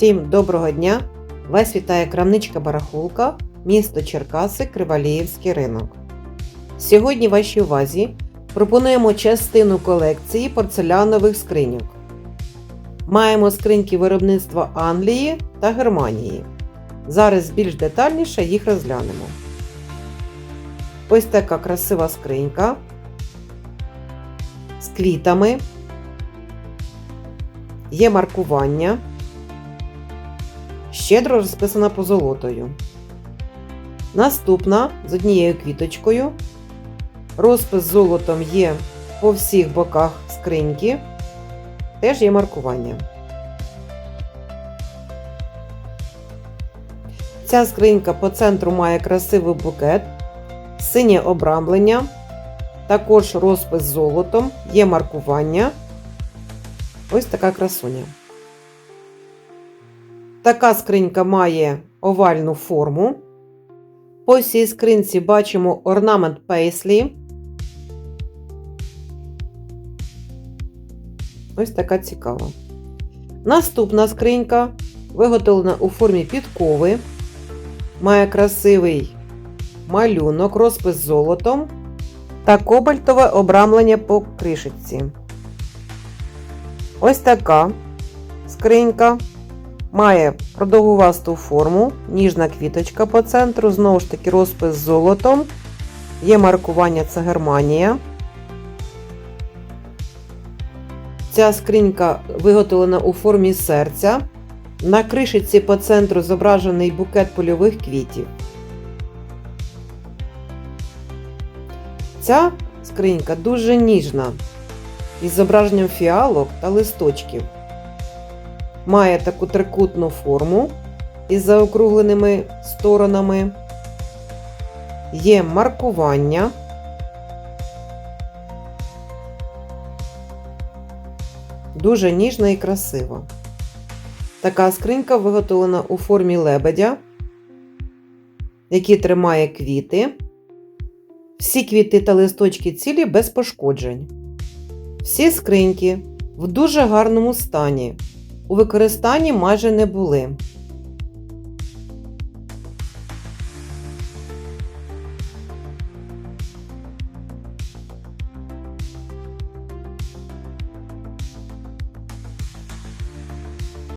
Всім доброго дня! Вас вітає крамничка Барахулка, місто Черкаси, Криваліївський ринок. Сьогодні вашій увазі пропонуємо частину колекції порцелянових скриньок. Маємо скриньки виробництва Англії та Германії. Зараз більш детальніше їх розглянемо. Ось така красива скринька з квітами. Є маркування. Щедро розписана позолотою. Наступна з однією квіточкою. Розпис золотом є по всіх боках скриньки. Теж є маркування. Ця скринька по центру має красивий букет, синє обрамлення, також розпис золотом, є маркування. Ось така красуня. Така скринька має овальну форму. По всій скринці бачимо орнамент пейслі. Ось така цікава. Наступна скринька виготовлена у формі підкови. Має красивий малюнок, розпис золотом та кобальтове обрамлення по кришечці. Ось така скринька. Має продовгувасту форму, ніжна квіточка по центру, знову ж таки розпис з золотом. Є маркування це Германія. Ця скринька виготовлена у формі серця. На кришиці по центру зображений букет польових квітів. Ця скринька дуже ніжна із зображенням фіалок та листочків. Має таку трикутну форму із заокругленими сторонами. Є маркування. Дуже ніжна і красива. Така скринька виготовлена у формі лебедя, який тримає квіти. Всі квіти та листочки цілі без пошкоджень. Всі скриньки в дуже гарному стані. У використанні майже не були.